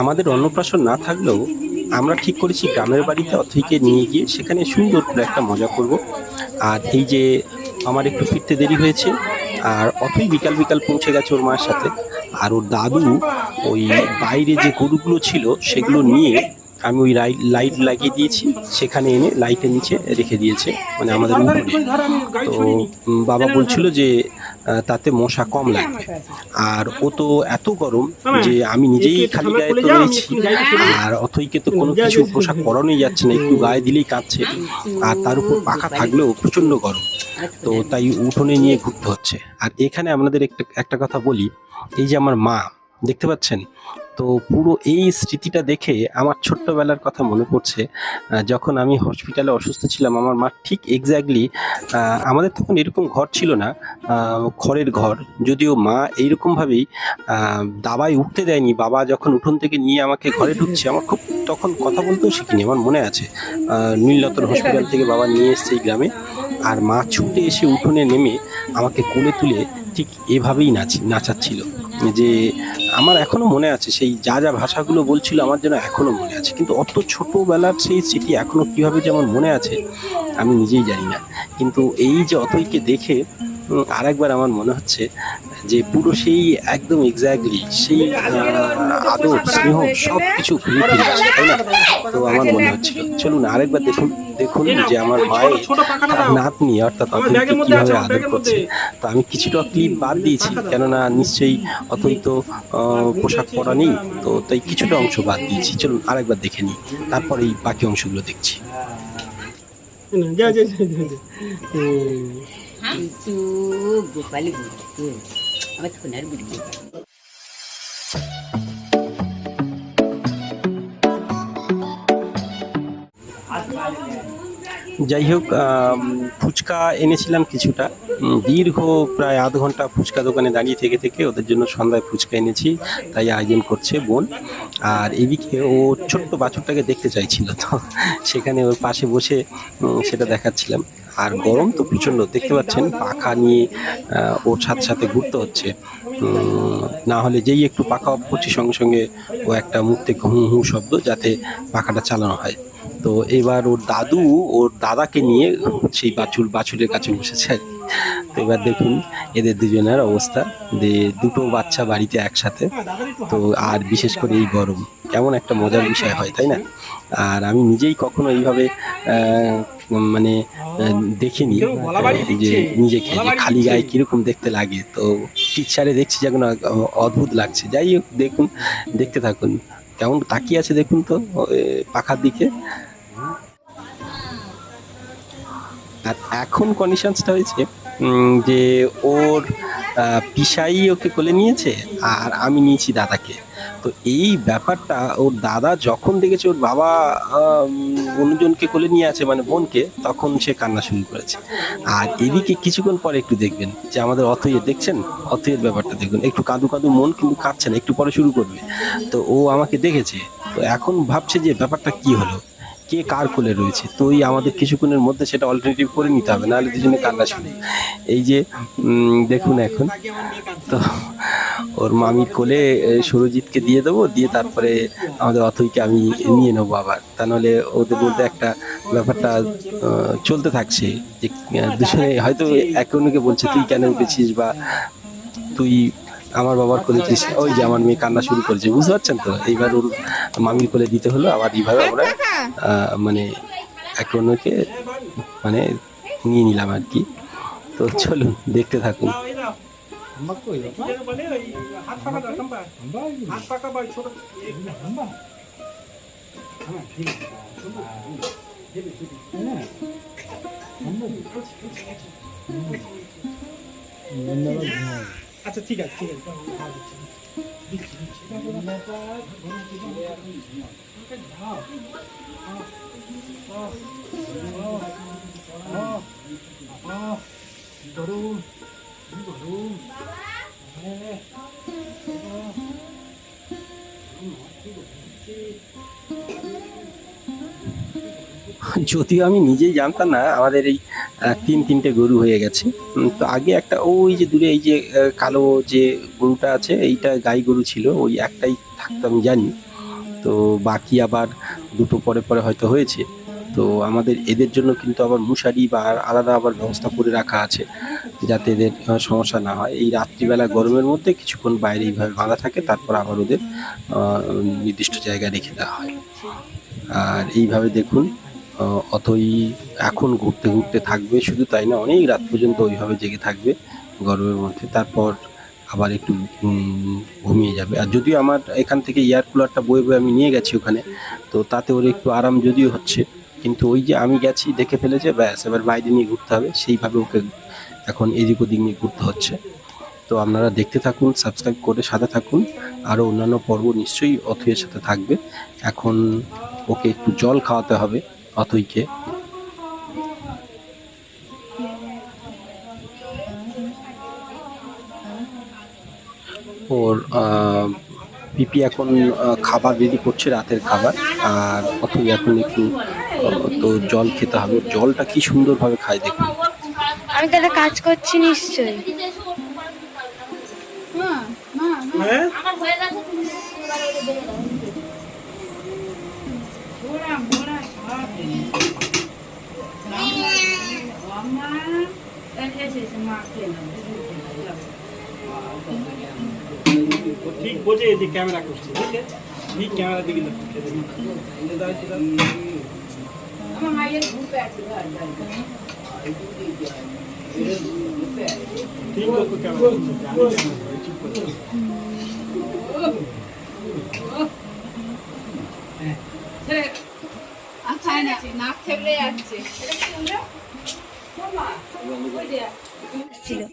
আমাদের অন্নপ্রাশন না থাকলেও আমরা ঠিক করেছি গ্রামের বাড়িতে অথইকে নিয়ে গিয়ে সেখানে সুন্দর করে একটা মজা করব। আর এই যে আমার একটু ফিরতে দেরি হয়েছে, আর অথই বিকাল বিকাল পৌঁছে গেছে ওর মায়ের সাথে। আর ওর দাদু ওই বাইরে যে গরুগুলো ছিল সেগুলো নিয়ে আমি ওই লাইট লাইট লাগিয়ে দিয়েছি। সেখানে এনে লাইটের নিচে রেখে দিয়েছে। মানে আমাদের উঠোনে তো বাবা বলছিল যে তাতে মশা কম লাগবে। আর ও তো এত গরম যে আমি নিজেই খালি গায়ে তো রয়েছি। আর অথইকে তো কোনো কিছু পোশাক পরানোই যাচ্ছে না একটু গায়ে দিলেই কাঁদছে আর তার উপর পাখা থাকলেও প্রচণ্ড গরম। তো তাই উঠোনে নিয়ে ঘুরতে হচ্ছে। আর এখানে আপনাদের একটা একটা কথা বলি। এই যে আমার মা দেখতে পাচ্ছেন? তো পুরো এই স্মৃতিটা দেখে আমার ছোট্টবেলার কথা মনে পড়ছে যখন আমি হসপিটালে অসুস্থ ছিলাম, আমার মা ঠিক এক্স্যাক্টলি আমাদের তখন এরকম ঘর ছিল না খড়ের ঘর। যদিও মা এইরকমভাবেই দাবায় উঠতে দেয়নি, বাবা যখন উঠোন থেকে নিয়ে আমাকে ঘরে ঢুকছে, আমার খুব তখন কথা বলতেও শিখিনি, আমার মনে আছে। নীলরতন হসপিটাল থেকে বাবা নিয়ে এসছে এই গ্রামে, আর মা ছুটে এসে উঠোনে নেমে আমাকে কোলে তুলে ঠিক এভাবেই নাচি, নাচাচ্ছিল। যে আমার এখনও মনে আছে, সেই যা যা ভাষাগুলো বলছিল আমার যেন এখনও মনে আছে। কিন্তু অত ছোটোবেলার সেই স্মৃতি এখনও কীভাবে যেমন মনে আছে, আমি নিজেই জানি না। কিন্তু এই যে অতইকে দেখে আরেকবার আমার মনে হচ্ছে যে পুরো সেই একদম এক্স্যাক্টলি সেই আদর স্নেহ সব কিছু ফিরে ফিরে আসে তাই না? তো আমার মনে হচ্ছিল। চলুন আরেকবার দেখুন দেখুন যে আমার মায়ের তার নাতনি অর্থাৎ অথইকে কীভাবে আদর করছে তো আমি কিছুটা ক্লিপ বাদ দিয়েছি কেননা নিশ্চয়ই অতই তো পোশাক পরা নেই তো তাই কিছুটা অংশ বাদ দিয়েছি। চলুন আরেকবার দেখে নিই তারপরে এই বাকি অংশগুলো দেখছি। যা যা যা যা, যা। যাই হোক ফুচকা এনেছিলাম কিছুটা। দীর্ঘ প্রায় আধ ঘণ্টা ফুচকা দোকানে দাঁড়িয়ে থেকে থেকে ওদের জন্য সন্ধ্যায় ফুচকা এনেছি, তাই আয়োজন করছে বোন। আর এদিকে ও ছোট্ট বাছুরটাকে দেখতে চাইছিল তো, সেখানে ওর পাশে বসে সেটা দেখাচ্ছিলাম। আর গরম তো প্রচণ্ড। দেখতে পাচ্ছেন, পাখা নিয়ে ওর সাথে সাথে ঘুরতে হচ্ছে। না হলে যেই একটু পাখা অফ করছি, সঙ্গে সঙ্গে ও একটা মুখ থেকে হু হু শব্দ যাতে পাখাটা চালানো হয়। তো এবার ওর দাদু, ওর দাদাকে নিয়ে সেই বাছুর, বাছুরের কাছে বসেছে তো এবার দেখুন, এদের দুজনের অবস্থা। যে দুটো বাচ্চা বাড়িতে একসাথে। তো আর বিশেষ করে এই গরম। কেমন একটা মজার বিষয় হয়, তাই না? আর আমি নিজেই কখনো এইভাবে মানে দেখিনি যে নিজেকে যে খালি গায়ে কীরকম দেখতে লাগে। তো পিকচারে দেখছি যেন অদ্ভুত লাগছে। যাই হোক দেখুন দেখতে থাকুন। কেমন তাকিয়ে আছে দেখুন তো পাখার দিকে। আর এখন কন্ডিশনসটা হয়েছে যে ওর পিসাই ওকে কোলে নিয়েছে আর আমি নিয়েছি দাদাকে। তো এই ব্যাপারটা ওর দাদা যখন দেখেছে ওর বাবা অন্যজনকে কোলে নিয়ে আছে মানে বোনকে, তখন সে কান্না শুরু করেছে। আর এদিকে কিছুক্ষণ পরে একটু দেখবেন যে আমাদের অথইয়ে দেখছেন? অথইয়ের ব্যাপারটা দেখুন। একটু কাঁদু কাঁদু মন কিন্তু কাঁদছে না, একটু পরে শুরু করবে। তো ও আমাকে দেখেছে। তো এখন ভাবছে যে ব্যাপারটা কি হলো? কে কার কোলে রয়েছে? তো এই আমাদের কিছুক্ষণের মধ্যে সেটা অল্টারনেটিভ করে নিতে হবে, নাহলে দুজনে কান্না শুরু এই যে দেখুন এখন, তো ওর মামির কোলে সুরজিৎকে দিয়ে দেবো, দিয়ে তারপরে আমাদের অথইকে আমি নিয়ে নেব আবার। তা নাহলে ওদের মধ্যে একটা ব্যাপারটা চলতে থাকছে। যে দুজনে হয়তো একে বলছে, তুই কেন উঠেছিস? বা তুই আমার বাবার কোলে ওই যে আমার মেয়ে কান্না শুরু করেছে, বুঝতে পারছেন তো? এইবার ওর মামির কোলে দিতে হলো, আবার এইভাবে আমরা মানে একে মানে নিয়ে নিলাম আর কি। তো চলুন, দেখতে থাকুন। আচ্ছা ঠিক আছে ঠিক আছে। যদিও আমি নিজেই জানতাম না আমাদের এই তিন তিনটে গরু হয়ে গেছে। তো আগে একটা ওই যে দূরে এই যে কালো যে গরুটা আছে, এইটা গাই গরু ছিল, ওই একটাই থাকতো, আমি জানি। তো বাকি আবার দুটো পরে পরে হয়তো হয়েছে। তো আমাদের এদের জন্য কিন্তু আবার মশারি বা আলাদা আবার ব্যবস্থা করে রাখা আছে, যাতে এদের সমস্যা না হয়। এই রাত্রিবেলা গরমের মধ্যে কিছুক্ষণ বাইরে এইভাবে বাঁধা থাকে, তারপর আবার ওদের নির্দিষ্ট জায়গায় রেখে দেওয়া হয়। আর এইভাবে দেখুন অতই এখন ঘুরতে ঘুরতে থাকবে, শুধু তাই না, অনেক রাত পর্যন্ত ওইভাবে জেগে থাকবে গরমের মধ্যে। তারপর আবার একটু ঘুমিয়ে যাবে। আর যদিও আমার এখান থেকে এয়ার কুলারটা বয়ে বয়ে আমি নিয়ে গেছি ওখানে, তো তাতে ওর একটু আরাম যদিও হচ্ছে, কিন্তু ওই যে আমি গেছি দেখে ফেলেছে ব্যাস, এবার বাইরে নিয়ে ঘুরতে হবে, সেইভাবে ওকে এখন এদিক ওদিক নিয়ে ঘুরতে হচ্ছে। তো আপনারা দেখতে থাকুন, সাবস্ক্রাইব করে সাথে থাকুন, আরও অন্যান্য পর্ব নিশ্চয়ই অথইয়ের সাথে থাকবে। এখন ওকে একটু জল খাওয়াতে হবে। অথইকে ওর পিপি এখন খাবার রেডি করছে রাতের খাবার। আর অথই এখন একটু তো জল খেতে হবে। জলটা কি সুন্দরভাবে খায় দেখুন। আমি তাহলে কাজ করছি নিশ্চয়ই হ্যাঁ ও ঠিক বোঝে যে ক্যামেরা করছে ঠিক আছে? ঠিক ক্যামেরা দিকে ঠিক ক্যামেরা করে আচ্ছা নাক থেবড়ে যাচ্ছে। ছিল।